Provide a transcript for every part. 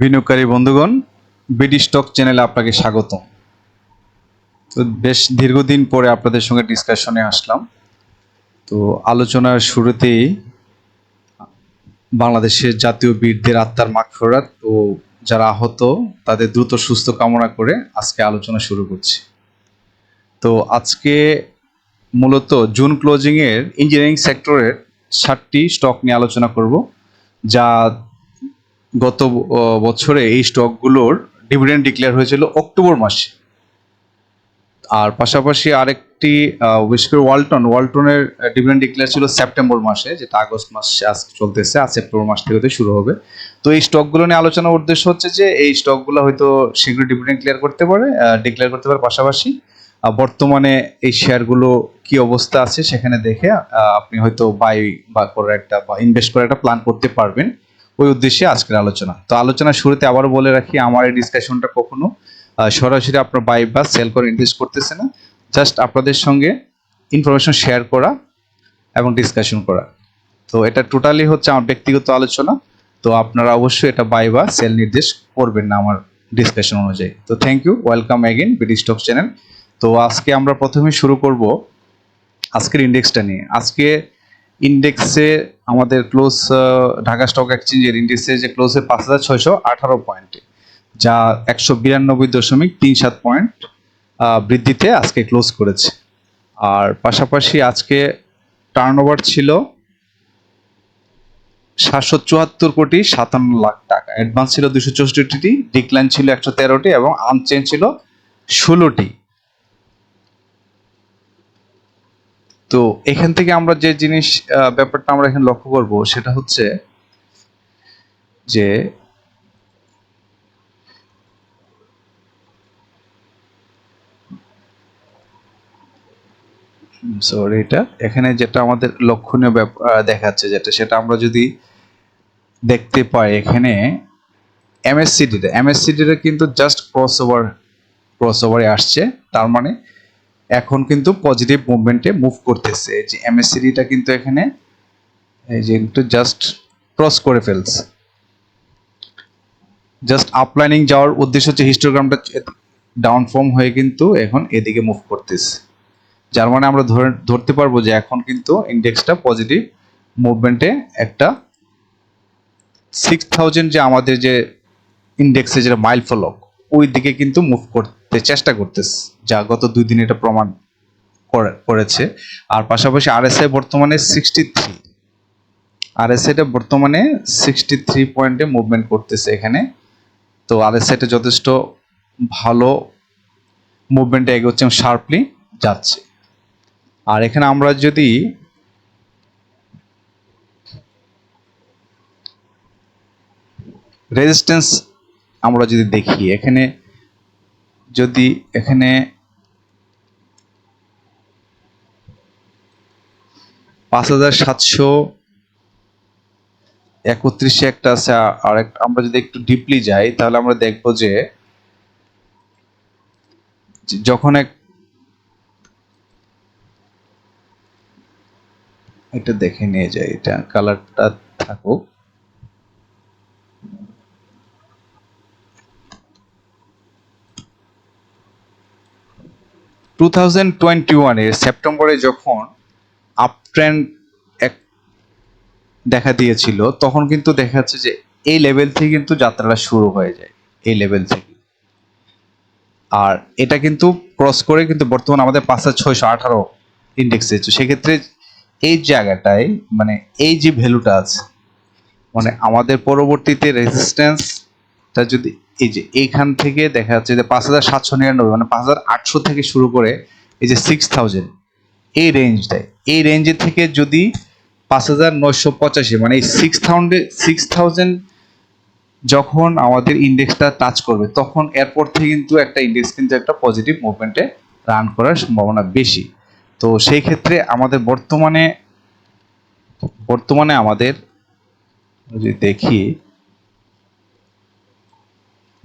বিনিয়োগকারী বন্ধুগণ BD stock চ্যানেলে আপনাকে স্বাগত। তো বেশ দীর্ঘদিন পরে আপনাদের সঙ্গে ডিসকাশনে আসলাম। তো আলোচনার শুরুতেই বাংলাদেশের জাতীয় বীরদের আত্মার মাগফিরাত ও যারা আহত, তাদের দ্রুত সুস্থ কামনা করে আজকে আলোচনা শুরু করছি। তো আজকে মূলত জুন ক্লোজিংয়ের ইঞ্জিনিয়ারিং সেক্টরের ষাটটি স্টক নিয়ে আলোচনা করব, যা গত বছরে এই স্টকগুলোর ডিভিডেন্ড ডিক্লেয়ার হয়েছিল অক্টোবর মাসে। আর পাশাপাশি আরেকটি আহ, বিশেষ করে ওয়ালটন ওয়ালটনের ডিভিডেন্ড ডিক্লেয়ার ছিল সেপ্টেম্বর মাসে যেটা আগস্ট মাসে আজ চলতেছে আর সেপ্টেম্বর মাস থেকে শুরু হবে। তো এই স্টকগুলো নিয়ে আলোচনার উদ্দেশ্য হচ্ছে যে এই স্টকগুলো হয়তো শীঘ্র ডিভিডেন্ড ক্লিয়ার করতে পারে ডিক্লেয়ার করতে পারে পাশাপাশি। বর্তমানে এই শেয়ারগুলো কি অবস্থা আছে সেখানে দেখে আপনি হয়তো বাই বা করার একটা বা ইনভেস্ট করার একটা প্ল্যান করতে পারবেন। ওই উদ্দেশ্যে আজকের আলোচনা। তো আলোচনার শুরুতে আবারও বলে রাখি, আমার এই ডিসকাশনটা কখনো সরাসরি আপনার বাই বা সেল করে ইনভেস্ট করতেছে না। জাস্ট আপনাদের সঙ্গে ইনফরমেশন শেয়ার করা এবং ডিসকাশন করা। তো এটা টোটালি হচ্ছে আমার ব্যক্তিগত আলোচনা। তো আপনারা অবশ্যই এটা বাই বা সেল নির্দেশ করবেন না আমার ডিসকাশন অনুযায়ী। তো thank you welcome again BD stock channel তো আজকে আমরা প্রথমে শুরু করব আজকের ইন্ডেক্সটা নিয়ে। আজকে ইন্ডেক্সে আমাদের ক্লোজ ঢাকা স্টক এক্সচেঞ্জের ইন্ডেক্সে যে ক্লোজে পাঁচ হাজার ছয়শো আঠারো পয়েন্টে যা একশো বিরানব্বই দশমিক তিন সাত পয়েন্ট বৃদ্ধিতে আজকে ক্লোজ করেছে। আর পাশাপাশি আজকে টার্নওভার ছিল সাতশো চুয়াত্তর কোটি সাতান্ন লাখ টাকা। অ্যাডভান্স ছিল দুশো চৌষট্টিটি ডিক্লাইন ছিল একশো তেরোটি এবং আনচেঞ্জ ছিল ষোলোটি। তো এখান থেকে আমরা যে জিনিস ব্যাপারটা আমরা এখানে লক্ষ্য করব সেটা হচ্ছে যে সরি এটা এখানে যেটা আমাদের লক্ষণীয় ব্যাপার দেখাচ্ছে যেটা, সেটা আমরা যদি দেখতে পাই এখানে এমএসসিডিটা এমএসসিডিটা কিন্তু জাস্ট ক্রস ওভার ক্রস ওভারে আসছে, তার মানে এখন কিন্তু পজিটিভ মুভমেন্টে মুভ করতেছে। যে এমএসসিডিটা কিন্তু এখানে, এই যে একটু জাস্ট ক্রস করে ফেলছে। জাস্ট আপলাইনিং যাওয়ার উদ্দেশ্য হচ্ছে হিস্টোগ্রামটা ডাউন ফর্ম হয়ে কিন্তু এখন এদিকে মুভ করতেছে। যার মানে আমরা ধরে, ধরতে পারব যে এখন কিন্তু ইন্ডেক্সটা পজিটিভ মুভমেন্টে একটা সিক্স থাউজেন্ড যে আমাদের যে ইন্ডেক্সে যেটা মাইল ফলক ওই দিকে কিন্তু মুভ করতে, চেষ্টা করতেছে, যা গত দুই দিন এটা প্রমাণ করে- করেছে। আর পাশাপাশি আরএসআই বর্তমানে সিক্সটি থ্রি আর আরএসআইটা বর্তমানে সিক্সটি থ্রি পয়েন্টে মুভমেন্ট করতেছে এখানে। তো আর আরএসআইটা যথেষ্ট ভালো মুভমেন্টে এগোচ্ছে এবং শার্পলি যাচ্ছে। আর এখানে আমরা যদি রেজিস্ট্যান্স আমরা যদি দেখি, এখানে যদি, এখানে পাঁচ হাজার সাতশো একত্রিশে একটা আছে, আর আমরা যদি একটু ডিপলি যাই, তাহলে আমরা দেখব যে, যখন এক, এটা দেখে নিয়ে যাই, এটা কালারটা থাকুক। টু থাউজেন্ড টোয়েন্টি ওয়ানের সেপ্টেম্বরে যখন আপ ট্রেন্ড এক দেখা দিয়েছিল, তখন কিন্তু দেখা যাচ্ছে যে এই লেভেল থেকে কিন্তু যাত্রাটা শুরু হয়ে যায়, এই লেভেল থেকে আর এটা কিন্তু ক্রস করে কিন্তু বর্তমানে আমাদের পাঁচ হাজার ছয়শো আঠারো ইন্ডেক্সে তো সেক্ষেত্রে এই জায়গাটায় মানে এই যে ভ্যালুটা আছে মানে আমাদের পরবর্তীতে রেজিস্ট্যান্সটা যদি এই যে এইখান থেকে দেখা যাচ্ছে যে পাঁচ হাজার সাতশো নিরানব্বই মানে পাঁচ হাজার আটশো থেকে শুরু করে এই যে সিক্স থাউজেন্ড এই রেঞ্জটায় এই রেঞ্জের থেকে যদি পাঁচ হাজার নয়শো পঁচাশি মানে এই সিক্স থাউজেন্ডে সিক্স থাউজেন্ড যখন আমাদের ইন্ডেক্সটা টাচ করবে, তখন এরপর থেকে কিন্তু একটা ইন্ডেক্স কিন্তু একটা পজিটিভ মুভমেন্টে রান করার সম্ভাবনা বেশি। তো সেই ক্ষেত্রে আমাদের বর্তমানে বর্তমানে আমাদের যদি দেখি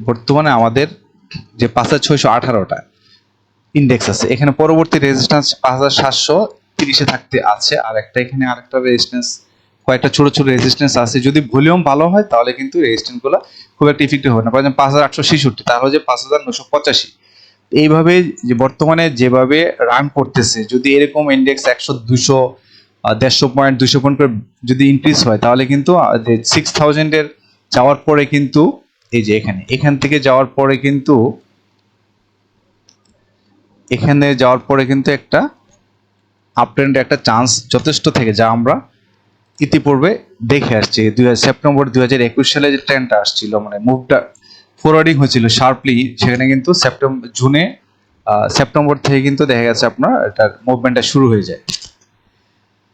বর্তমানে আমাদের যে পাঁচ হাজার ছয়শো আঠারোটা ইন্ডেক্স আছে, এখানে পরবর্তী রেজিস্ট্যান্স পাঁচ হাজার সাতশো তিরিশে থাকতে আছে, আর একটা এখানে আরেকটা রেজিস্ট্যান্স কয়েকটা ছোট ছোট রেজিস্ট্যান্স আছে। যদি ভলিউম ভালো হয়, তাহলে কিন্তু রেজিস্ট্যান্সগুলো খুব একটা ইফেক্টিভ হবে না। পাঁচ হাজার আটশো ছেষট্টি, তাহলে যে পাঁচ হাজার নশো পঁচাশি। এইভাবে যে বর্তমানে যেভাবে রান করতেছে, যদি এরকম ইন্ডেক্স একশো দুশো দেড়শো পয়েন্ট দুশো পয়েন্ট করে যদি ইনক্রিজ হয়, তাহলে কিন্তু সিক্স থাউজেন্ডের যাওয়ার পরে কিন্তু এই যে এখানে, এখান থেকে যাওয়ার পরে কিন্তু, এখানে যাওয়ার পরে কিন্তু একটা আপট্রেন্ডে একটা চান্স যথেষ্ট থেকে যা আমরা ইতিপূর্বে দেখে আসছি। দুই সেপ্টেম্বর দুই হাজার একুশ সালে যে ট্রেন্ডটা আসছিল মানে মুভটা ফরওয়ার্ডিং হয়েছিল শার্পলি সেখানে কিন্তু সেপ্টেম্বর জুনে সেপ্টেম্বর থেকে কিন্তু দেখা গেছে আপনার এটার মুভমেন্টটা শুরু হয়ে যায়।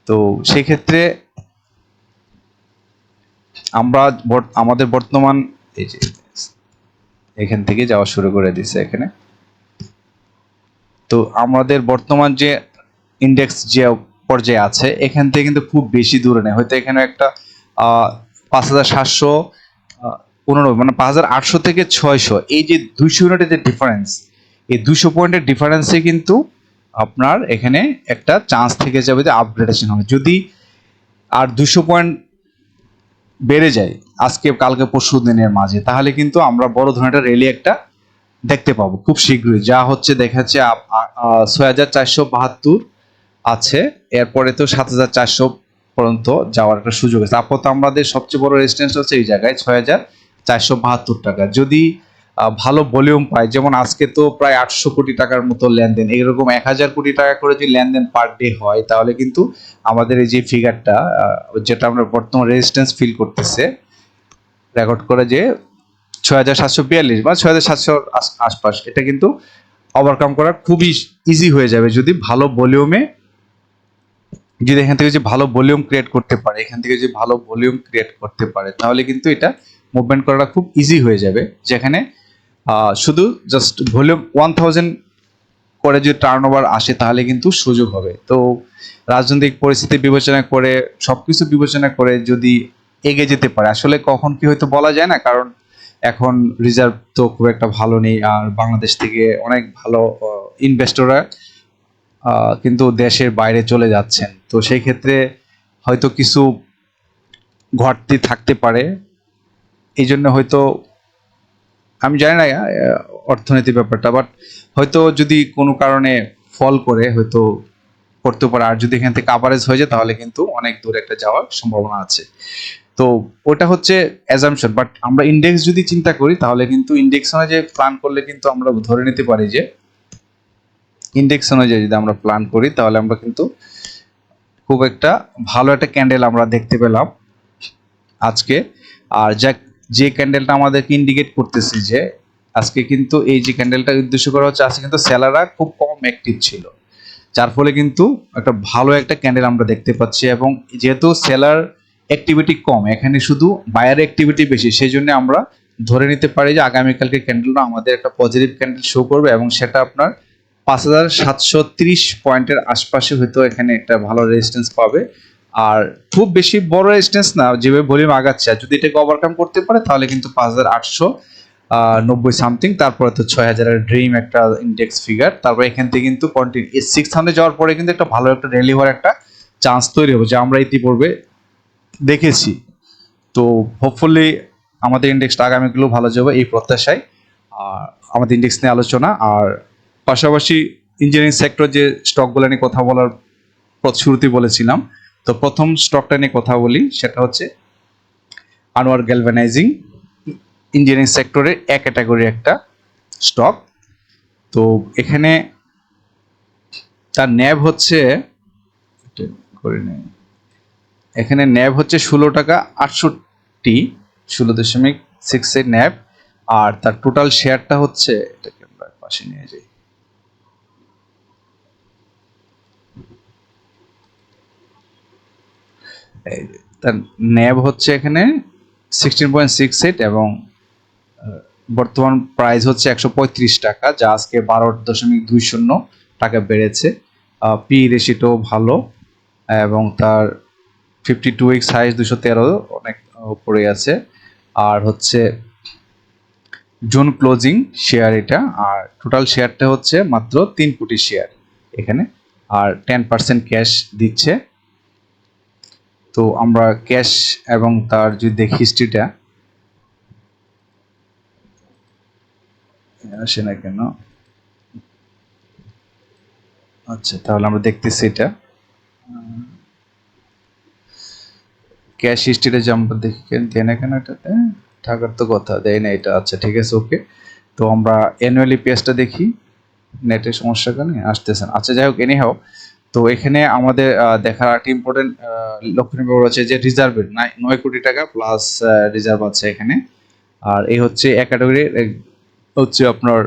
তো সেই ক্ষেত্রে আমরা আমাদের বর্তমান এই যে এখান থেকে যাওয়া শুরু করে দিছে এখানে। তো আমাদের বর্তমান যে ইন্ডেক্স যে পর্যায়ে আছে, এখান থেকে কিন্তু খুব বেশি দূরে নেই। হয়তো এখানে একটা পাঁচ হাজার সাতশো উননব্বই মানে পাঁচ হাজার আটশো থেকে ছয়শো। এই যে দুইশো ইউনিটের যে ডিফারেন্স এই দুশো পয়েন্টের ডিফারেন্সে কিন্তু আপনার এখানে একটা চান্স থেকে যাবে যে আপগ্রেডেশন হবে। যদি আর দুশো পয়েন্ট বেড়ে যায়, আজকে, কালকে, পরশু দিনের মাঝে, তাহলে কিন্তু আমরা বড় ধরনের একটা র্যালি একটা দেখতে পাবো খুব শীঘ্রই। যা হচ্ছে দেখাচ্ছে ছয় হাজার চারশো বাহাত্তর আছে, এরপরে তো সাত হাজার চারশো পর্যন্ত যাওয়ার একটা সুযোগ আছে। তারপর তো আমাদের সবচেয়ে বড় রেজিস্ট্যান্স হচ্ছে এই জায়গায় ছয় হাজার চারশো বাহাত্তর টাকা। যদি ভালো ভলিউম পায়। যেমন আজকে তো প্রায় আটশো কোটি টাকার মতো লেনদেন। এরকম এক হাজার কোটি টাকা করে যদি লেনদেন পার ডে হয়, তাহলে কিন্তু আমাদের এই যে ফিগারটা যেটা আমরা বর্তমান রেজিস্ট্যান্স ফিল করতেছে রেকর্ড করে যে ছয় হাজার সাতশো বিয়াল্লিশ বা ছয় হাজার সাতশোর আশপাশ, এটা কিন্তু ওভারকাম করা খুবই ইজি হয়ে যাবে যদি ভালো ভলিউমে যদি এখান থেকে যে ভালো ভলিউম ক্রিয়েট করতে পারে, এখান থেকে যে ভালো ভলিউম ক্রিয়েট করতে পারে, তাহলে কিন্তু এটা মুভমেন্ট করাটা খুব ইজি হয়ে যাবে, যেখানে শুধু জাস্ট ভলিউম ওয়ান থাউজেন্ড করে যদি টার্ন ওভার আসে, তাহলে কিন্তু সুযোগ হবে। তো রাজনৈতিক পরিস্থিতি বিবেচনা করে সব কিছু বিবেচনা করে যদি এগিয়ে যেতে পারে, আসলে কখন কি হয়তো বলা যায় না, কারণ এখন রিজার্ভ তো খুব একটা ভালো নেই, আর বাংলাদেশ থেকে অনেক ভালো ইনভেস্টররা কিন্তু দেশের বাইরে চলে যাচ্ছেন। তো সেই ক্ষেত্রে হয়তো কিছু ঘাটতি থাকতে পারে। এই জন্য হয়তো আমি জানি না আহ, অর্থনীতির ব্যাপারটা বাট হয়তো যদি কোনো কারণে ফল করে হয়তো করতে পারে। আর যদি এখান থেকে কাভারেজ হয়ে যায় তাহলে কিন্তু অনেক দূর একটা যাওয়ার সম্ভাবনা আছে। তো ওটা হচ্ছে অ্যাজামশন বাট আমরা ইন্ডেক্স যদি চিন্তা করি তাহলে কিন্তু ইন্ডেক্স অনুযায়ী প্ল্যান করলে কিন্তু আমরা ধরে নিতে পারি যে ইন্ডেক্স অনুযায়ী যদি আমরা প্ল্যান করি তাহলে আমরা কিন্তু খুব একটা ভালো একটা ক্যান্ডেল আমরা দেখতে পেলাম আজকে। আর যা যে ক্যান্ডেলটা আমাদেরকে ইন্ডিকেট করতেছে যে আজকে কিন্তু এই যে ক্যান্ডেলটা উদ্দেশ্য করা হচ্ছে, আজকে কিন্তু সেলাররা খুব কম অ্যাক্টিভ ছিল। যার ফলে কিন্তু একটা ভালো একটা ক্যান্ডেল আমরা দেখতে পাচ্ছি এবং যেহেতু সেলার অ্যাক্টিভিটি কম, এখানে শুধু বায়ার অ্যাক্টিভিটি বেশি সেই জন্য আমরা ধরে নিতে পারি যে আগামীকালকে ক্যান্ডেলটা আমাদের একটা পজিটিভ ক্যান্ডেল শো করবে এবং সেটা আপনার পাঁচ হাজার সাতশো ত্রিশ পয়েন্টের আশপাশে হয়তো এখানে একটা ভালো রেজিস্ট্যান্স পাবে। আর খুব বেশি বড় রেজিস্ট্যান্স না, যেভাবে ভলিউম আগাচ্ছে। আর যদি এটাকে ওভারকাম করতে পারে, তাহলে কিন্তু পাঁচ হাজার আটশো নব্বই সামথিং তারপরে তো ছয় হাজারের ড্রিম একটা ইন্ডেক্স ফিগার তারপরে এখান থেকে কিন্তু কন্টিনিউ সিক্স হান্ড্রেড যাওয়ার পরে কিন্তু একটা ভালো একটা র্যালি হওয়ার একটা চান্স তৈরি হবে, যা আমরা ইতিপূর্বে দেখেছি। তো হোপফুলি আমাদের ইন্ডেক্সটা আগামীগুলো ভালো যাবে এই প্রত্যাশায়। আর আমাদের ইন্ডেক্স নিয়ে আলোচনা, আর পাশাপাশি ইঞ্জিনিয়ারিং সেক্টর যে স্টকগুলো নিয়ে কথা বলার প্র- শুরুতেই বলেছিলাম তো প্রথম স্টকটা নিয়ে কথা বলি, সেটা হচ্ছে আনোয়ার গ্যালভানাইজিং ইঞ্জিনিয়ারিং সেক্টরের এক ক্যাটাগরি একটা স্টক তো এখানে তার ন্যাব হচ্ছে করে নেই। এখানে ন্যাব হচ্ছে ষোলো টাকা আটষট্টি, ষোলো দশমিক সিক্স এর ন্যাব আর তার টোটাল শেয়ারটা হচ্ছে, এটাকে আমরা পাশে নিয়ে যাই এই যে, তার ন্যাব হচ্ছে এখানে সিক্সটিন পয়েন্ট সিক্স এইট এবং বর্তমান প্রাইস হচ্ছে একশো পঁয়ত্রিশ টাকা, যা আজকে বারো দশমিক দুই শূন্য টাকা বেড়েছে। পি রেশিটো ভালো, এবং তার ফিফটি টু উইক্স হাইস দুশো তেরো অনেক উপরে আছে। আর হচ্ছে জুন ক্লোজিং শেয়ার এটা, আর টোটাল শেয়ারটা হচ্ছে মাত্র তিন কোটি শেয়ার এখানে, আর টেন পার্সেন্ট ক্যাশ দিচ্ছে। তো আমরা ক্যাশ এবং তার যদি দেখি হিস্ট্রিটা। আসে না কেন? আচ্ছা তাহলে আমরা দেখতেছি এটা। ক্যাশ হিস্ট্রিটা যে আমরা দেখি দেয় না কেন এটাতে? টাকার তো কথা, দেয় না এটা। আচ্ছা ঠিক আছে, ওকে। তো আমরা অ্যানুয়ালি পেজটা দেখি। নেটের সমস্যা কেন? আসতেছে না। আচ্ছা যাই হোক এনি হাও তো এখানে আমাদের দেখার একটা ইম্পর্টেন্ট লক্ষণীয় ব্যাপার হচ্ছে যে রিজার্ভের নয় কোটি টাকা প্লাস রিজার্ভ আছে এখানে। আর এই হচ্ছে এক ক্যাটাগরির হচ্ছে আপনার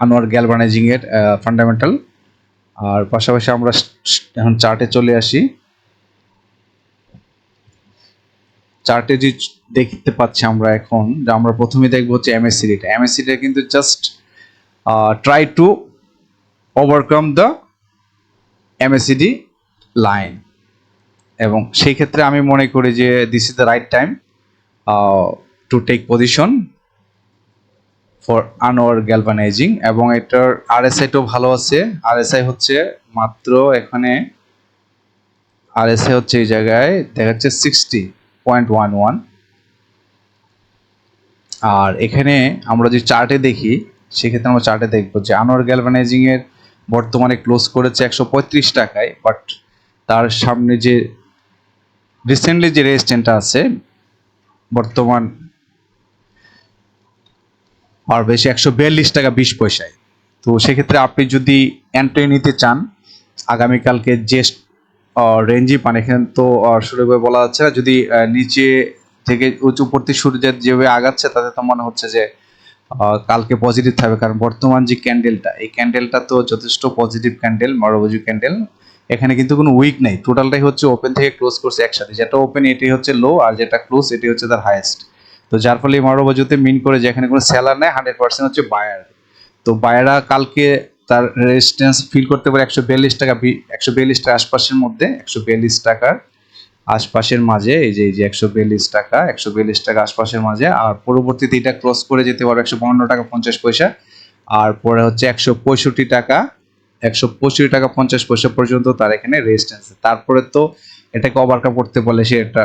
আনোয়ার গ্যালভানাইজিং এর ফান্ডামেন্টাল আর পাশাপাশি আমরা এখন চার্টে চলে আসি। চার্টে যে দেখতে পাচ্ছি আমরা এখন, যে আমরা প্রথমে দেখব হচ্ছে এমএসসিডিটা এমএসসিডিটা কিন্তু just try to overcome the MSCD line এবং সেই ক্ষেত্রে আমি মনে করি যে this is the right time to take position for Anwar galvanising এবং এটার আরএসআইটাও ভালো আছে। আরএসআই হচ্ছে মাত্র এখানে আরএসআই হচ্ছে এই জায়গায় দেখা যাচ্ছে সিক্সটি পয়েন্ট ওয়ান ওয়ান আর এখানে আমরা যে চার্টে দেখি, সেক্ষেত্রে আমরা চার্টে দেখব যে আনোয়ার গ্যালভানাইজিং এর বর্তমানে ক্লোজ করেছে একশো পঁয়ত্রিশ টাকায় বাট তার সামনে যে রিসেন্টলি যে রেজিস্ট্যান্টটা আছে বর্তমান আর বেশি একশো বিয়াল্লিশ টাকা বিশ পয়সায়। তো সেক্ষেত্রে আপনি যদি এন্ট্রি নিতে চান আগামীকালকে যে রেঞ্জই পান। এখানে তো আহ, শুরু করে বলা যাচ্ছে না যদি নিচে থেকে উঁচু পড়তে শুরু যে- যেভাবে আগাচ্ছে তাতে তো মনে হচ্ছে যে কালকে পজিটিভ থাকবে। কারণ বর্তমান যে ক্যান্ডেলটা এই ক্যান্ডেলটা তো যথেষ্ট পজিটিভ ক্যান্ডেল মারবজু ক্যান্ডেল এখানে কিন্তু কোনো উইক নেই। টোটালটাই হচ্ছে ওপেন থেকে ক্লোজ করছে একসাথে। যেটা ওপেন এটি হচ্ছে লো আর যেটা ক্লোজ এটি হচ্ছে তার হাইয়েস্ট তো যার ফলে মারবজুতে মিন করে যে এখানে কোনো সেলার নেই হান্ড্রেড পার্সেন্ট হচ্ছে বায়ার তো বায়ারা কালকে তার রেজিস্ট্যান্স ফিল করতে পারে একশো বিয়াল্লিশ টাকা একশো বিয়াল্লিশ টাকা আশপাশের মধ্যে, একশো বিয়াল্লিশ টাকার আশপাশের মাঝে, এই যে এই যে একশো বিয়াল্লিশ টাকা, একশো বিয়াল্লিশ টাকা আশপাশের মাঝে, আর পরবর্তীতে এটা ক্রস করে যেতে পারবে একশো বাউন্ন টাকা পঞ্চাশ পয়সা, আর পরে হচ্ছে একশো পঁয়ষট্টি টাকা, একশো পঁয়ষট্টি টাকা পঞ্চাশ পয়সা পর্যন্ত তার এখানে রেজিস্ট্যান্স তারপরে তো এটাকে ওভারকাম করতে পারলে সে একটা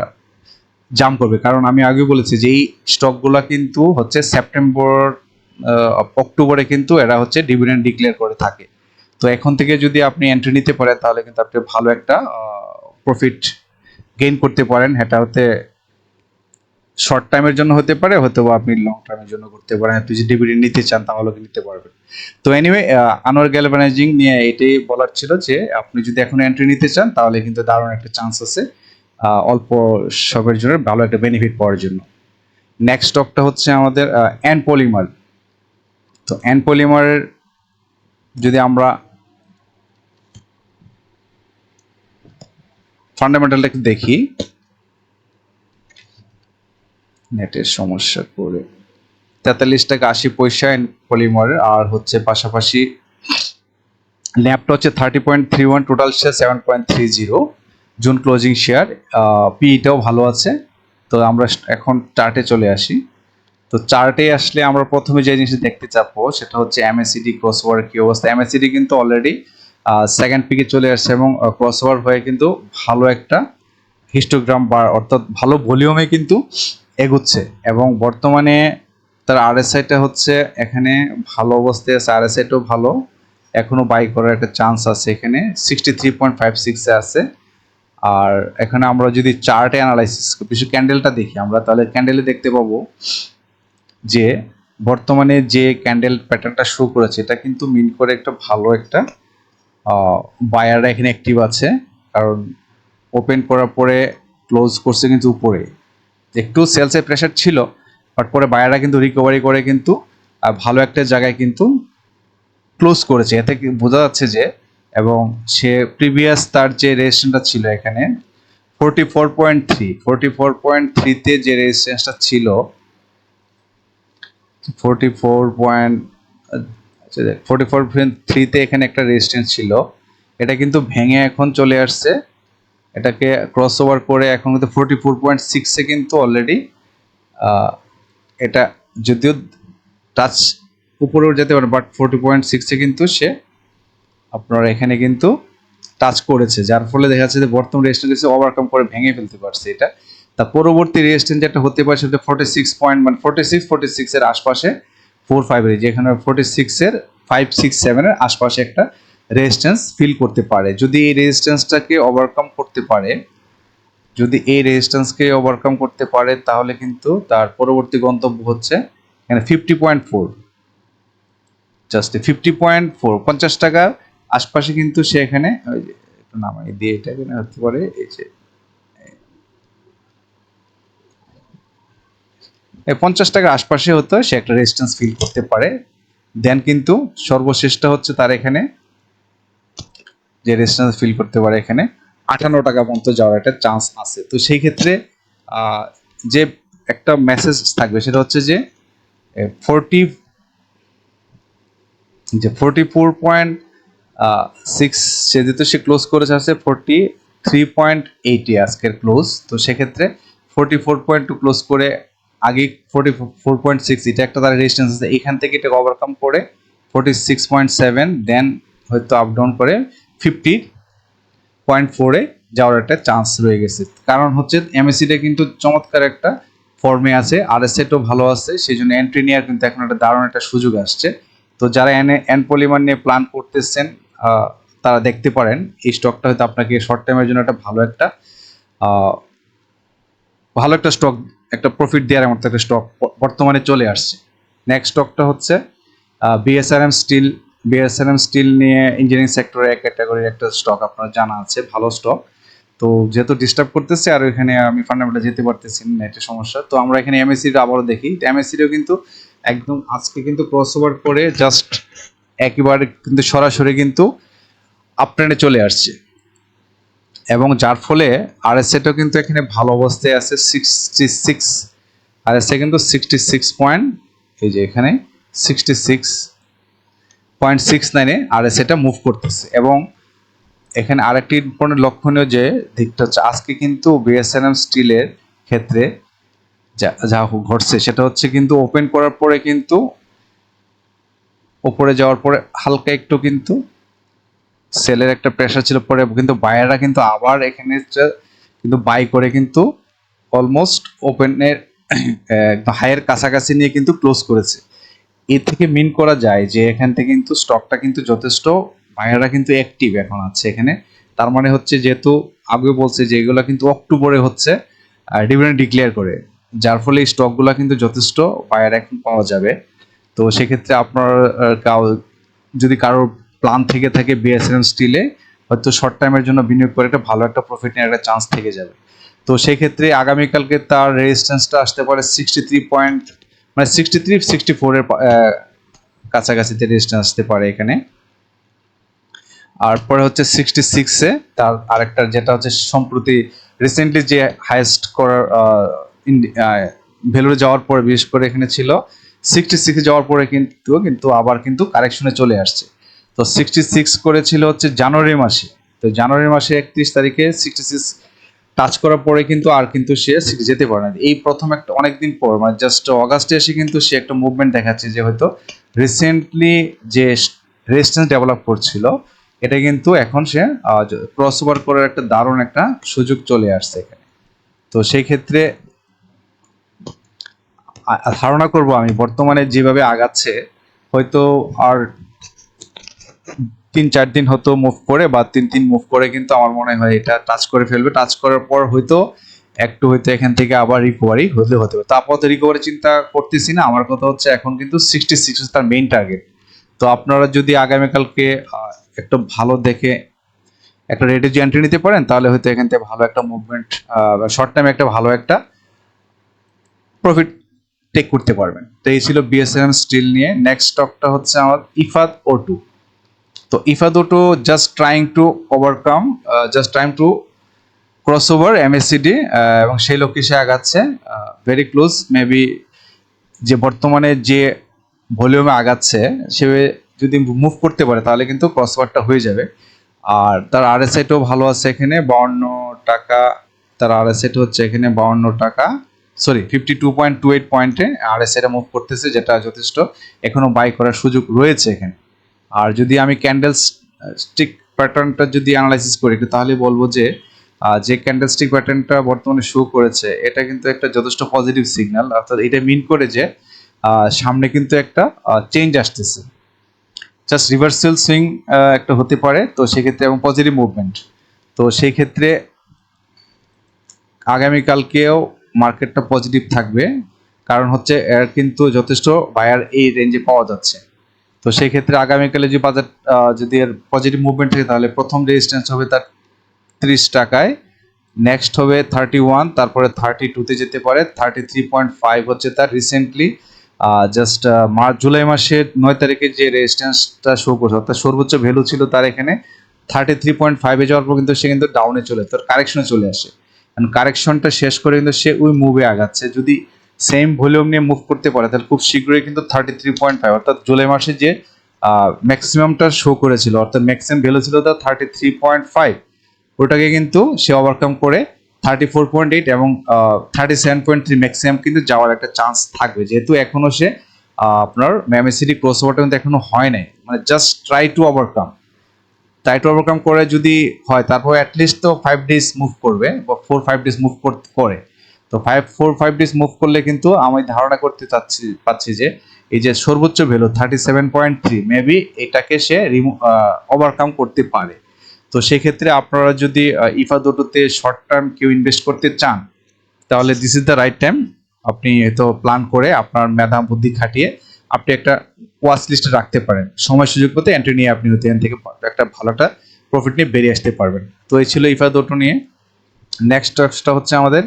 জাম্প করবে। কারণ আমি আগে বলেছি যে, এই স্টকগুলো কিন্তু হচ্ছে সেপ্টেম্বর অক্টোবরে কিন্তু এরা হচ্ছে ডিভিডেন্ড ডিক্লেয়ার করে থাকে। তো এখন থেকে যদি আপনি এন্ট্রি নিতে পারেন, তাহলে কিন্তু আপনি ভালো একটা প্রফিট গেইন করতে পারেন, এটা হতে শর্ট টাইমের জন্য হতে পারে, হয়তো বা আপনি লং টার্মের জন্য করতে পারেন। আপনি যদি ডিভিডেন্ড নিতে চান, তাহলে নিতে পারবেন। তো এনিওয়ে আনোয়ার গ্যালভানাইজিং নিয়ে এটাই বলার ছিল যে, আপনি যদি এখন এন্ট্রি নিতে চান, তাহলে কিন্তু দারুণ একটা চান্স আছে অল্প সবের জন্য, ভালো একটা বেনিফিট পাওয়ার জন্য। নেক্সট স্টকটা হচ্ছে আমাদের অ্যান পলিমার তো অ্যান পলিমারের যদি আমরা ফান্ডামেন্টালটা একটু দেখি। নেটের সমস্যা করে। তেতাল্লিশ টাকা আশি পয়সা পলিমারের আর হচ্ছে পাশাপাশি ল্যাপটা হচ্ছে thirty point three one total share seven point three zero June closing share পিইটাও ভালো আছে। তো আমরা এখন চার্টে চলে আসি। তো চার্টে আসলে আমরা প্রথমে যে জিনিস দেখতে চাপবো সেটা হচ্ছে এমএসিডি ক্রসওভার কি অবস্থা? এমএসিডি কিন্তু অলরেডি সেকেন্ড পিকে চলে আসছে এবং ক্রসওভার হয়ে কিন্তু ভালো একটা হিস্টোগ্রাম বার অর্থাৎ ভালো ভলিউমে কিন্তু এগুচ্ছে। এবং বর্তমানে তার আরএসআইটা হচ্ছে এখানে ভালো অবস্থায় আছে আরএসআইটাও ভালো। এখনও বাই করার একটা চান্স আছে এখানে সিক্সটি থ্রি পয়েন্ট ফাইভ সিক্সে আছে। আর এখানে আমরা যদি চার্টে অ্যানালাইসিস কিছু ক্যান্ডেলটা দেখি আমরা, তাহলে ক্যান্ডেলে দেখতে পাবো যে বর্তমানে যে ক্যান্ডেল প্যাটার্নটা শো করেছে, এটা কিন্তু মিন করে একটা ভালো একটা বায়াররা এখানে অ্যাক্টিভ আছে। কারণ ওপেন করার পরে ক্লোজ করছে কিন্তু উপরে। একটু সেলসের প্রেশার ছিল বাট পরে বায়াররা কিন্তু রিকভারি করে কিন্তু ভালো একটা জায়গায় কিন্তু ক্লোজ করেছে। এতে বোঝা যাচ্ছে যে, এবং সে প্রিভিয়াস তার যে রেজিস্ট্রেশনটা ছিল এখানে forty four point three forty four point থ্রিতে যে রেজিস্ট্রেশনটা ছিল forty four point forty four থ্রিতে এখানে একটা রেজিস্ট্যান্স ছিল। এটা কিন্তু ভেঙে এখন চলে আসছে। এটাকে ক্রস ওভার করে এখন কিন্তু ফোরটি ফোর পয়েন্ট সিক্সে কিন্তু অলরেডি এটা যদিও টাচ উপরেও যেতে পারে বাট ফোরটি পয়েন্ট সিক্সে কিন্তু সে আপনার এখানে কিন্তু টাচ করেছে, যার ফলে দেখা যাচ্ছে যে বর্তমান রেজিস্ট্যান্স ওভারকাম করে ভেঙে ফেলতে পারছে এটা। তা পরবর্তী রেজিস্ট্যান্স যেটা হতে পারে সেটা ফোর্টি সিক্স পয়েন্ট মানে ফোর্টি সিক্স ফোর্টি সিক্স এর আশপাশে ফোর ফাইভের যেখানে ফোর্টি সিক্সের ফাইভ সিক্স সেভেনের আশপাশে একটা রেজিস্ট্যান্স ফিল করতে পারে। যদি এই রেজিস্ট্যান্সটাকে ওভারকাম করতে পারে, যদি এই রেজিস্ট্যান্সকে ওভারকাম করতে পারে, তাহলে কিন্তু তার পরবর্তী গন্তব্য হচ্ছে এখানে fifty point four just fifty point four পঞ্চাশ টাকার আশপাশে কিন্তু সে এখানে একটু নামাই, দিয়ে এটা এখানে হতে পারে, এই যে পঞ্চাশ টাকার আশপাশে হতো, সে একটা রেজিস্ট্যান্স ফিল করতে পারে। দেন কিন্তু সর্বশেষটা হচ্ছে তার এখানে, যে রেজিস্ট্যান্স ফিল করতে পারে এখানে আটান্ন টাকা পর্যন্ত যাওয়ার একটা চান্স আছে। তো সেই ক্ষেত্রে যে একটা মেসেজ থাকবে সেটা হচ্ছে যে ফোরটি যে ফোরটি ফোর পয়েন্ট সিক্স সে যেহেতু সে ক্লোজ করেছে আছে ফোরটি থ্রি পয়েন্ট এইটে আজকের ক্লোজ তো সেক্ষেত্রে forty four point two close করে আগে ফোরটি ফোর পয়েন্ট সিক্স এটা একটা তার রেজিস্ট্যান্স আছে। এখান থেকে এটা ওভারকাম করে forty six point seven then হয়তো আপ ডাউন করে ফিফটি পয়েন্ট ফোরে যাওয়ার একটা চান্স রয়ে গেছে। কারণ হচ্ছে এমএসসিটা কিন্তু চমৎকার একটা ফর্মে আছে আর সেটও ভালো আছে সেই জন্য এন্ট্রি নেওয়ার কিন্তু এখন একটা দারুণ একটা সুযোগ আসছে। তো যারা এনে এন পলিমার নিয়ে প্ল্যান করতেছেন তারা দেখতে পারেন, এই স্টকটা হয়তো আপনাকে শর্ট টাইমের জন্য একটা ভালো একটা ভালো একটা স্টক একটা প্রফিট দেওয়ার মতো একটা স্টক বর্তমানে চলে আসছে। নেক্সট স্টকটা হচ্ছে বিএসআরএম স্টিল বিএসআরএম স্টিল নিয়ে ইঞ্জিনিয়ারিং সেক্টরে এক ক্যাটাগরির একটা স্টক আপনার জানা আছে, ভালো স্টক তো যেহেতু ডিস্টার্ব করতেছে, আর এখানে আমি ফান্ডামেন্টাল যেতে পারতেছি না এটা সমস্যা। তো আমরা এখানে এমএসসিটা আবারও দেখি। এমএসসিটাও কিন্তু একদম আজকে কিন্তু ক্রস ওভার করে জাস্ট একেবারে কিন্তু সরাসরি কিন্তু আপট্রেন্ডে চলে আসছে। এবং যার ফলে আরএসএটাও কিন্তু এখানে ভালো অবস্থায় আছে সিক্সটি সিক্স আরএসএ কিন্তু সিক্সটি সিক্স পয়েন্ট এই যে এখানে সিক্সটি সিক্স পয়েন্ট সিক্স নাইনে আরএসএটা মুভ করতেছে। এবং এখানে আরেকটি ইম্পর্টেন্ট লক্ষণীয় যে দিকটা হচ্ছে, আজকে কিন্তু বিএসএনএম স্টিলের ক্ষেত্রে যা যা ঘটছে, সেটা হচ্ছে কিন্তু ওপেন করার পরে কিন্তু ওপরে যাওয়ার পরে হালকা একটু কিন্তু সেলের একটা প্রেশার ছিল পরে, কিন্তু বায়াররা কিন্তু আবার এখানে কিন্তু বাই করে কিন্তু অলমোস্ট ওপেনের হাইয়ের কাছাকাছি নিয়ে কিন্তু ক্লোজ করেছে। এর থেকে মিন করা যায় যে, এখান থেকে কিন্তু স্টকটা কিন্তু যথেষ্ট বায়াররা কিন্তু অ্যাক্টিভ এখন আছে এখানে। তার মানে হচ্ছে যেহেতু আগে বলছে যে, এগুলো কিন্তু অক্টোবরে হচ্ছে ডিভিডেন্ড ডিক্লেয়ার করে। যার ফলে এই স্টকগুলো কিন্তু যথেষ্ট বায়ার এখন পাওয়া যাবে। তো সেক্ষেত্রে আপনার যদি কারোর প্ল্যান থেকে থাকে বিএসএম স্টিলে হয়তো শর্ট টাইমের জন্য বিনিয়োগ করে একটা ভালো একটা প্রফিট নেওয়ার একটা চান্স থেকে যাবে। তো সেই ক্ষেত্রে আগামীকালকে তার রেজিস্ট্যান্সটা আসতে পারে সিক্সটি থ্রি পয়েন্ট মানে সিক্সটি থ্রি সিক্সটি ফোরের কাছাকাছিতে রেজিস্ট্যান্স আসতে পারে এখানে। আর পরে হচ্ছে সিক্সটি সিক্সে তার আরেকটা যেটা হচ্ছে সম্প্রতি রিসেন্টলি যে হাইয়েস্ট করার ভ্যালুরে যাওয়ার পরে বিশেষ করে এখানে ছিল সিক্সটি সিক্সে যাওয়ার পরে কিন্তু কিন্তু আবার কিন্তু কারেকশনে চলে আসছে। তো সিক্সটি সিক্স করেছিল হচ্ছে জানুয়ারি মাসে। তো জানুয়ারি মাসে একত্রিশ তারিখে সিক্সটি সিক্স টাচ করার পরে কিন্তু আর কিন্তু সে যেতে পারে না। এই প্রথম একটা অনেকদিন পর মানে জাস্ট অগাস্টে এসে কিন্তু সে একটা মুভমেন্ট দেখাচ্ছে যে হয়তো রিসেন্টলি যে রেজিস্ট্যান্স ডেভেলপ করছিল, এটা কিন্তু এখন সে ক্রস ওভার করার একটা দারুণ একটা সুযোগ চলে আসছে এখানে। তো সেই ক্ষেত্রে ধারণা করব আমি, বর্তমানে যেভাবে আগাচ্ছে, হয়তো আর তিন চার দিন হতো মুভ করে বা তিন তিন মুভ করে কিন্তু আমার মনে হয় এটা টাচ করে ফেলবে। টাচ করার পর হয়তো একটু হয়তো এখান থেকে আবার রিকভারি হতে হতে পারে। তো আপাতত রিকভারি চিন্তা করতেছি না। আমার কথা হচ্ছে এখন কিন্তু সিক্সটি সিক্স তার মেইন টার্গেট তো আপনারা যদি আগামীকালকে একটু ভালো দেখে একটা রেটে যে এন্ট্রি নিতে পারেন, তাহলে হয়তো এখান থেকে ভালো একটা মুভমেন্ট শর্ট টাইমে একটা ভালো একটা প্রফিট টেক করতে পারবেন। তো এই ছিল বিএসএম স্টিল নিয়ে। নেক্সট স্টকটা হচ্ছে আমার ইফাত ও টু তো ইফাদ ও two just trying to overcome just trying to cross over MSCD এবং সেই লক্ষ্যে সে আগাচ্ছে ভেরি ক্লোজ মেবি যে বর্তমানে যে ভলিউমে আগাচ্ছে, সে যদি মুভ করতে পারে, তাহলে কিন্তু ক্রস ওভারটা হয়ে যাবে। আর তার আর আরএসআইটাও ভালো আছে এখানে, বাউন্ন টাকা, তার আর আরএসআইটা হচ্ছে এখানে বাউন্ন টাকা sorry fifty two point two eight পয়েন্টে আর আরএসআইটা মুভ করতেছে, যেটা যথেষ্ট এখনও বাই করার সুযোগ রয়েছে এখানে। আর যদি আমি ক্যান্ডেল স্টিক প্যাটার্নটা যদি অ্যানালাইসিস করি তাহলে বলব যে যে ক্যান্ডেলস্টিক প্যাটার্নটা বর্তমানে শো করেছে, এটা কিন্তু একটা যথেষ্ট পজিটিভ সিগন্যাল অর্থাৎ এটা মিন করে যে সামনে কিন্তু একটা চেঞ্জ আসতেছে। জাস্ট রিভার্সাল সুইং একটা হতে পারে, তো সেক্ষেত্রে, এবং পজিটিভ মুভমেন্ট তো সেই ক্ষেত্রে আগামীকালকেও মার্কেটটা পজিটিভ থাকবে, কারণ হচ্ছে এর কিন্তু যথেষ্ট বায়ার এই রেঞ্জে পাওয়া যাচ্ছে। তো সেই ক্ষেত্রে আগামীকালে যে বাজার যদি এর পজিটিভ মুভমেন্ট থাকে, তাহলে প্রথম রেজিস্ট্যান্স হবে তার ত্রিশ টাকায় নেক্সট হবে থার্টি ওয়ান তারপরে থার্টি টুতে যেতে পারে থার্টি থ্রি পয়েন্ট ফাইভ হচ্ছে তার রিসেন্টলি জাস্ট মার্চ, জুলাই মাসের নয় তারিখে যে রেজিস্ট্যান্সটা শো করছে, অর্থাৎ সর্বোচ্চ ভ্যালু ছিল তার এখানে থার্টি থ্রি পয়েন্ট ফাইভে যাওয়ার পর কিন্তু সে কিন্তু ডাউনে চলে, তার কারেকশনে চলে আসে। কারেকশনটা শেষ করে কিন্তু সে ওই মুভে আগাচ্ছে। যদি সেম ভলিউম নিয়ে মুভ করতে পারে, তাহলে খুব শীঘ্রই কিন্তু থার্টি থ্রি পয়েন্ট ফাইভ অর্থাৎ জুলাই মাসে যে ম্যাক্সিমামটা শো করেছিল, অর্থাৎ ম্যাক্সিমাম ভ্যালু ছিল তার থার্টি থ্রি পয়েন্ট ফাইভ ওটাকে কিন্তু সে ওভারকাম করে থার্টি ফোর পয়েন্ট এইট এবং thirty seven point three maximum কিন্তু যাওয়ার একটা চান্স থাকবে। যেহেতু এখনও সে আপনার ম্যামেসিডি ক্রস ওভারটা কিন্তু এখনও হয় নাই। মানে just try to overcome try to overcome করে যদি হয়, তারপর অ্যাটলিস্ট তো ফাইভ ডেজ মুভ করবে, বা ফোর ফাইভ ডেজ মুভ করে। তো five four five dish move করলে কিন্তু আমি ধারণা করতে চাচ্ছি, পাচ্ছি যে এই যে সর্বোচ্চ value thirty seven point three maybe এটাকে সে রিমুভ ওভারকাম করতে পারে। তো সেক্ষেত্রে আপনারা যদি ইফা দুটোতে শর্ট টার্ম কেউ ইনভেস্ট করতে চান, তাহলে this is the right time আপনি হয়তো প্ল্যান করে আপনার মেধা বুদ্ধি খাটিয়ে আপনি একটা ওয়াচ লিস্টে রাখতে পারেন। সময় সুযোগ মতো এন্ট্রি নিয়ে আপনি এখান থেকে একটা ভালো একটা প্রফিট নিয়ে বেরিয়ে আসতে পারবেন। তো এই ছিল ইফা দুটো নিয়ে। নেক্সট টপসটা হচ্ছে আমাদের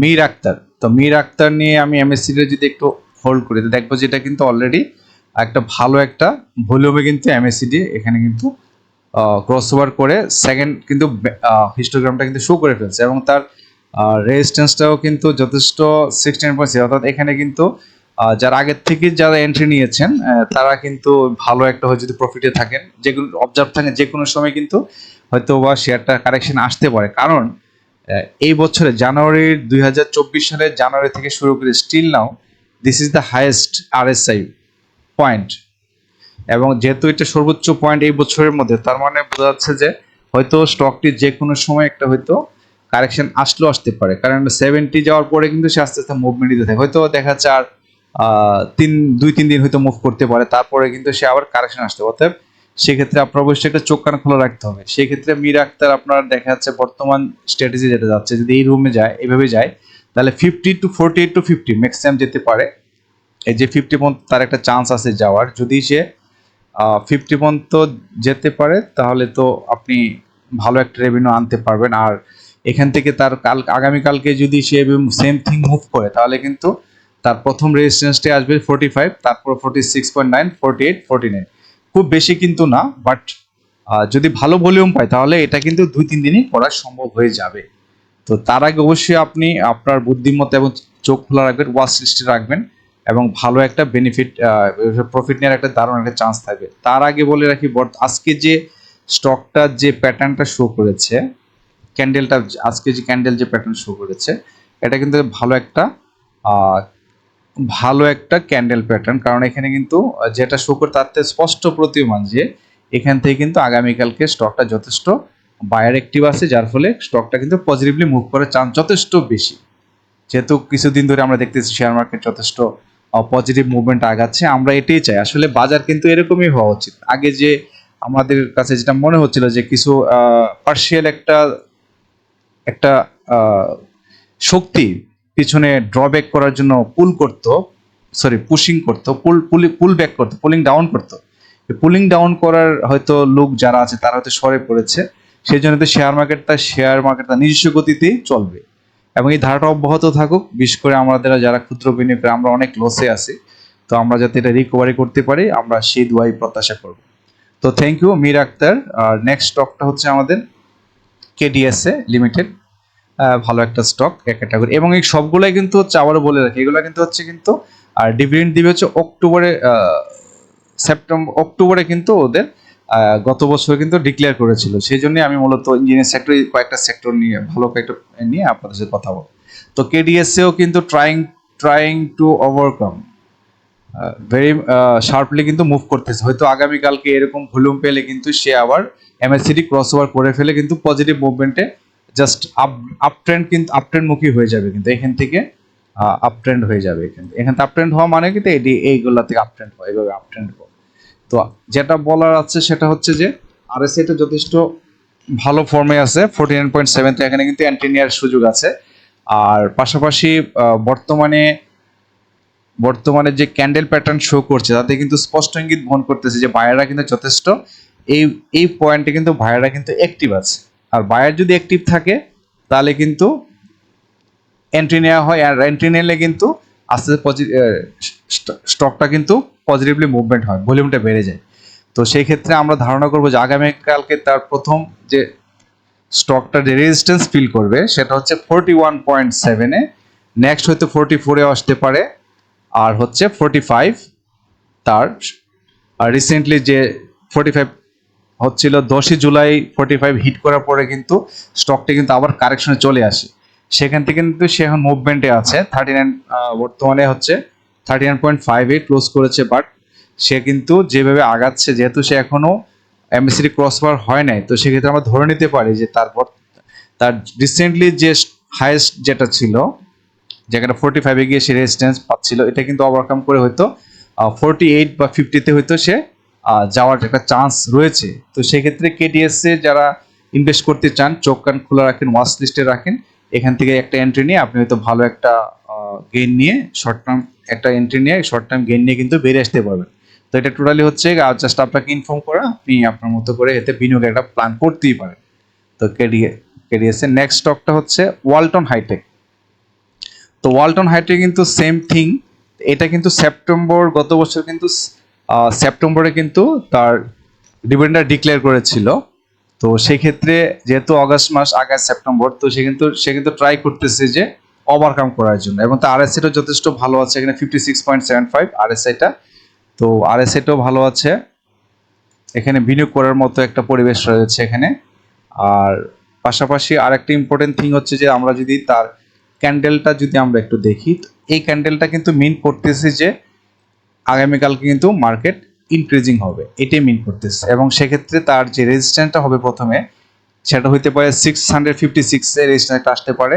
মীর আক্তার। তো মীর আক্তার নিয়ে আমি এমএসসিতে যদি একটু হোল্ড করি, তো দেখব যেটা কিন্তু অলরেডি একটা ভালো একটা ভলিউমে কিন্তু এমএসসিডি এখানে কিন্তু ক্রস ওভার করে সেকেন্ড কিন্তু হিস্টোগ্রামটা কিন্তু শো করে ফেলছে। এবং তার রেজিস্ট্যান্সটাও কিন্তু যথেষ্ট সিক্সটিন পয়েন্ট অর্থাৎ এখানে কিন্তু যারা আগের থেকে যারা এন্ট্রি নিয়েছেন তারা কিন্তু ভালো একটা হয় যদি প্রফিটে থাকেন, যেগুলো অবজার্ভ থাকেন, যে কোনো সময় কিন্তু হয়তো বা শেয়ারটা কারেকশন আসতে পারে। কারণ এই বছরে জানুয়ারির দুই হাজার চব্বিশ সালের জানুয়ারি থেকে শুরু করে still now this is the highest RSI point এবং যেহেতু এটা সর্বোচ্চ পয়েন্ট এই বছরের মধ্যে, তার মানে বোঝা যাচ্ছে যে হয়তো স্টকটি যে কোনো সময় একটা হয়তো কারেকশন আসলেও আসতে পারে। কারণ সেভেন্টি যাওয়ার পরে কিন্তু সে আস্তে আস্তে মুভমেন্ট দিতে থাকে। হয়তো দেখা যাচ্ছে আর তিন, দুই, তিন দিন হয়তো মুভ করতে পারে, তারপরে কিন্তু সে আবার কারেকশন আসতে অতএব সেক্ষেত্রে আপনার অবশ্যই একটা চোখ কান খোলা রাখতে হবে। সেক্ষেত্রে মির আক্তার আপনার দেখা যাচ্ছে বর্তমান স্ট্র্যাটেজি যেটা যাচ্ছে, যদি এই রুমে যায়, এভাবে যায়, তাহলে fifty two forty eight to fifty maximum যেতে পারে। এই যে ফিফটি পর্যন্ত তার একটা চান্স আছে যাওয়ার। যদি সে ফিফটি পর্যন্ত যেতে পারে, তাহলে তো আপনি ভালো একটা রেভিনিউ আনতে পারবেন। আর এখান থেকে তার কাল, আগামীকালকে যদি সে সেম থিং মুভ করে, তাহলে কিন্তু তার প্রথম রেজিস্ট্যান্সটি আসবে ফোর্টি ফাইভ তারপর forty six point nine forty eight forty nine খুব বেশি কিন্তু না বাট যদি ভালো ভলিউম পায়, তাহলে এটা কিন্তু দুই, তিন দিনই করা সম্ভব হয়ে যাবে। তো তার আগে অবশ্যই আপনি আপনার বুদ্ধিমত্তা এবং চোখ খোলা রাখবেন ওয়াচ লিস্টে রাখবেন এবং ভালো একটা বেনিফিট প্রফিট নেওয়ার একটা দারুণ একটা চান্স থাকবে। তার আগে বলে রাখি আজকে যে স্টকটা যে প্যাটার্নটা শো করেছে ক্যান্ডেলটা আজকে যে ক্যান্ডেল যে প্যাটার্ন শো করেছে, এটা কিন্তু ভালো একটা ভালো একটা ক্যান্ডেল প্যাটার্ন কারণ এখানে কিন্তু যেটা শো করে তার স্পষ্ট প্রতীয়মান যে, এখান থেকে কিন্তু আগামীকালকে স্টকটা যথেষ্ট বায়ার অ্যাক্টিভ আছে, যার ফলে স্টকটা কিন্তু পজিটিভলি মুভ করার চান্স যথেষ্ট বেশি। যেহেতু কিছুদিন ধরে আমরা দেখতেছি শেয়ার মার্কেট যথেষ্ট পজিটিভ মুভমেন্ট আগাচ্ছে, আমরা এটাই চাই। আসলে বাজার কিন্তু এরকমই হওয়া উচিত। আগে যে আমাদের কাছে যেটা মনে হচ্ছিল যে কিছু পার্শিয়াল একটা একটা শক্তি পিছনে ড্রব্যাক করার জন্য পুল করতো সরি পুশিং করতো পুল পুল ব্যাক করতো পুলিং ডাউন করতো। পুলিং ডাউন করার হয়তো লোক যারা আছে, তারা হয়তো সরে পড়েছে। সেই জন্য তো শেয়ার মার্কেটটা শেয়ার মার্কেটটা নিজস্ব গতিতেই চলবে। এবং এই ধারাটা অব্যাহত থাকুক, বিশেষ করে আমাদের যারা ক্ষুদ্র বিনিয়োগ করে আমরা অনেক লসে আছি। তো আমরা যাতে এটা রিকভারি করতে পারি, আমরা সেই দোয়াই প্রত্যাশা করব। তো থ্যাংক ইউ মির আক্তার। আর নেক্সট স্টকটা হচ্ছে আমাদের কেডিএসএ লিমিটেড ভালো একটা স্টক এক ক্যাটাগরি এবং এই সবগুলাই কিন্তু হচ্ছে আবারও বলে রাখি, এগুলো কিন্তু হচ্ছে কিন্তু, আর ডিভিডেন্ড দিবে হচ্ছে অক্টোবরে সেপ্টেম্বর অক্টোবরে কিন্তু ওদের গত বছর কিন্তু ডিক্লেয়ার করেছিল। সেই জন্য আমি মূলত ইঞ্জিনিয়ারিং সেক্টর কয়েকটা সেক্টর নিয়ে, ভালো কয়েকটা নিয়ে আপনাদের সাথে কথা বলব। তো কেডিএসএও কিন্তু trying trying to overcome very sharply কিন্তু মুভ করতেছে। হয়তো আগামীকালকে এরকম ভলিউম পেলে কিন্তু সে আবার এমএসিডি ক্রস ওভার করে ফেলে কিন্তু পজিটিভ মুভমেন্টে জাস্ট আপ আপ ট্রেন্ড কিন্তু আপ ট্রেন্ড মুখী হয়ে যাবে কিন্তু, এখান থেকে আপ ট্রেন্ড হয়ে যাবে এখান থেকে। এখান থেকে আপ ট্রেন্ড হওয়া মানে কিন্তু এটি, এইগুলা থেকে আপ ট্রেন্ড হয় এইভাবে আপ ট্রেন্ড হয় তো যেটা বলার আছে সেটা হচ্ছে যে আর এস এটা যথেষ্ট ভালো ফর্মে আছে ফোর্টি নাইন পয়েন্ট সেভেন তো। এখানে কিন্তু এন্ট্রি নেওয়ার সুযোগ আছে। আর পাশাপাশি বর্তমানে বর্তমানে যে ক্যান্ডেল প্যাটার্ন শো করছে, তাতে কিন্তু স্পষ্ট ইঙ্গিত বহন করতেছে যে বায়াররা কিন্তু যথেষ্ট। এই এই পয়েন্টে কিন্তু বায়াররা কিন্তু অ্যাক্টিভ আছে। আর বায়ার যদি অ্যাক্টিভ থাকে, তাহলে কিন্তু এন্ট্রি নেওয়া হয় আর এন্ট্রি নিলে কিন্তু আস্তে আস্তে স্টকটা কিন্তু পজিটিভলি মুভমেন্ট হয় ভলিউমটা বেড়ে যায়। তো সেই ক্ষেত্রে আমরা ধারণা করব যে আগামীকালকে তার প্রথম যে স্টকটা যে রেজিস্ট্যান্স ফিল করবে, সেটা হচ্ছে ফোরটি ওয়ান পয়েন্ট সেভেনে নেক্সট হয়তো ফোরটি ফোরে আসতে পারে, আর হচ্ছে ফোরটি ফাইভ তার, আর রিসেন্টলি যে ফোরটি ফাইভ হচ্ছিল দশই জুলাই ফোরটি ফাইভ হিট করার পরে কিন্তু স্টকটি কিন্তু আবার কারেকশনে চলে আসে। সেখান থেকে কিন্তু সে এখন মুভমেন্টে আছে। থার্টি নাইন বর্তমানে হচ্ছে থার্টি নাইন পয়েন্ট ফাইভ ফাইভে ক্লোজ করেছে বাট সে কিন্তু যেভাবে আগাচ্ছে, যেহেতু সে এখনও এমএসসি ক্রস ওভার হয় নাই, তো সেক্ষেত্রে আমরা ধরে নিতে পারি যে তারপর তার রিসেন্টলি যে হাইয়েস্ট যেটা ছিল, যেখানে ফোর্টি ফাইভে গিয়ে সে রেজিস্ট্যান্স পাচ্ছিল, এটা কিন্তু ওভারকাম করে হয়তো ফোর্টি এইট বা ফিফটিতে হয়তো সে যাওয়ার একটা চান্স রয়েছে, তো সেক্ষেত্রে কেটিএসে যারা ইনভেস্ট করতে চান, চোখ কান খোলা রাখেন ওয়াচ লিস্টে রাখেন, এখান থেকে একটা এন্ট্রি নিয়ে আপনি হয়তো ভালো একটা গেইন নিয়ে শর্ট টার্ম একটা এন্ট্রি নিয়ে শর্ট টার্ম গেইন নিয়ে কিন্তু বেরিয়ে আসতে পারবেন। তো এটা টোটালি হচ্ছে জাস্ট আপনাকে ইনফর্ম করা, আপনি আপনার মতো করে এতে বিনিয়োগের একটা প্ল্যান করতেই পারেন। তো কেডিএ কেডিএসের নেক্সট স্টকটা হচ্ছে ওয়ালটন হাইটেক তো ওয়ালটন হাইটেক কিন্তু সেম থিং এটা কিন্তু সেপ্টেম্বর গত বছর কিন্তু সেপ্টেম্বরে কিন্তু তার ডিভিডেন্ডার ডিক্লেয়ার করেছিল। তো সেই ক্ষেত্রে যেহেতু আগস্ট মাস, আগাস্ট, সেপ্টেম্বর, তো সে কিন্তু সে কিন্তু ট্রাই করতেছে যে ওভারকাম করার জন্য এবং তার আরএসআইটাও যথেষ্ট ভালো আছে, এখানে fifty six point seven five আরএসআইটা তো আরএসআইটাও ভালো আছে। এখানে বিনিয়োগ করার মতো একটা পরিবেশ রয়েছে এখানে। আর পাশাপাশি আরেকটা ইম্পর্টেন্ট থিং হচ্ছে যে আমরা যদি তার ক্যান্ডেলটা যদি আমরা একটু দেখি এই ক্যান্ডেলটা কিন্তু মিন করতেছে যে আগামীকালকে কিন্তু মার্কেট ইনক্রিজিং হবে, এটাই মিন করতেছে। এবং সেক্ষেত্রে তার যে রেজিস্ট্যান্সটা হবে প্রথমে, সেটা হইতে পারে সিক্স হান্ড্রেড ফিফটি সিক্সে রেজিস্ট্যান্সটা আসতে পারে,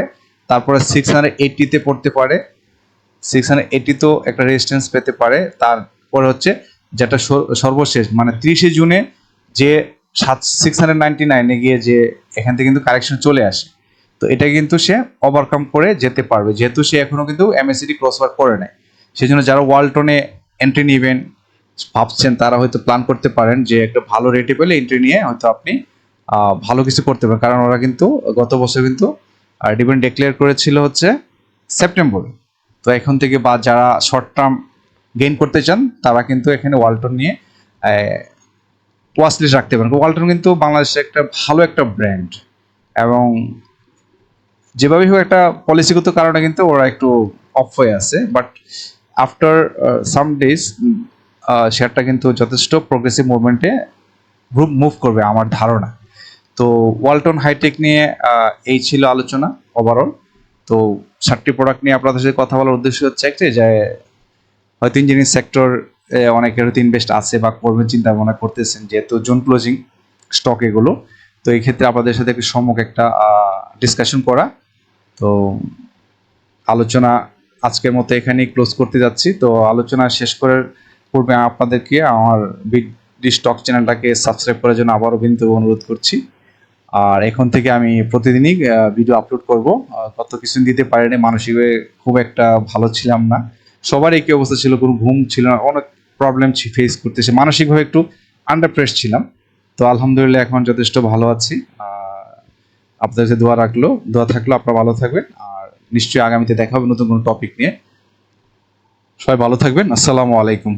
তারপরে সিক্স হান্ড্রেড এইটিতে পড়তে পারে সিক্স হান্ড্রেড এইটিতেও একটা রেজিস্ট্যান্স পেতে পারে, তারপরে হচ্ছে যেটা সর- সর্বশেষ মানে তিরিশে জুনে যে সাত সিক্স হান্ড্রেড নাইনটি নাইনে গিয়ে যে এখান থেকে কিন্তু কারেকশন চলে আসে, তো এটা কিন্তু সে ওভারকাম করে যেতে পারবে, যেহেতু সে এখনও কিন্তু এমএসিডি ক্রস ওভার করে নেয় সেই জন্য যারা ওয়ালটনে এন্ট্রি নেবেন। ভাবছেন তারা হয়তো প্ল্যান করতে পারেন যে একটা ভালো রেটে পেলে এন্ট্রি নিয়ে হয়তো আপনি ভালো কিছু করতে পারেন। কারণ ওরা কিন্তু গত বছর কিন্তু ডিভিডেন্ড ডিক্লেয়ার করেছিল হচ্ছে সেপ্টেম্বর তো এখন থেকে বা যারা শর্ট টার্ম গেইন করতে চান, তারা কিন্তু এখানে ওয়ালটন নিয়ে ওয়াচ রাখতে পারেন। ওয়ালটন কিন্তু বাংলাদেশের একটা ভালো একটা ব্র্যান্ড এবং যেভাবে হোক একটা পলিসিগত কারণে কিন্তু ওরা একটু অফ হয়ে আছে। বাট আফটার সাম ডেজ শেয়ারটা কিন্তু যথেষ্ট প্রগ্রেসিভ মুভমেন্টে মুভ করবে আমার ধারণা। তো ওয়ালটন হাইটেক নিয়ে এই ছিল আলোচনা ওভারঅল তো সাতটি প্রোডাক্ট নিয়ে আপনাদের সাথে কথা বলার উদ্দেশ্য হচ্ছে একটি যে, হয়তো ইঞ্জিনিয়ারিং সেক্টর অনেকের হয়তো ইনভেস্ট আছে বা করবেন চিন্তা ভাবনা করতেছেন যেহেতু জোন ক্লোজিং স্টক এগুলো। তো এই ক্ষেত্রে আপনাদের সাথে একটু সম্মুখ একটা ডিসকাশন করা। তো আলোচনা আজকের মতো এখানেই ক্লোজ করতে যাচ্ছি। তো আলোচনা শেষ করার পূর্বে আপনাদেরকে আমার বিডি স্টক চ্যানেলটাকে সাবস্ক্রাইব করার জন্য আবারও বিনীত অনুরোধ করছি। আর এখন থেকে আমি প্রতিদিনই ভিডিও আপলোড করব। কত কিছুদিন দিতে পারিনি, মানসিকভাবে খুব একটা ভালো ছিলাম না। সবার একই অবস্থা ছিল, কোনো ঘুম ছিল না, অনেক প্রবলেম ফেস করতেছে। মানসিকভাবে একটু আন্ডার প্রেস ছিলাম। তো আলহামদুলিল্লাহ এখন যথেষ্ট ভালো আছি। আপনাদের কাছে দোয়া রাখল, দোয়া থাকল, আপনারা ভালো থাকবেন। নিশ্চয়ই আগামীতে দেখা হবে নতুন কোনো টপিক নিয়ে। সবাই ভালো থাকবেন। আসসালামু আলাইকুম।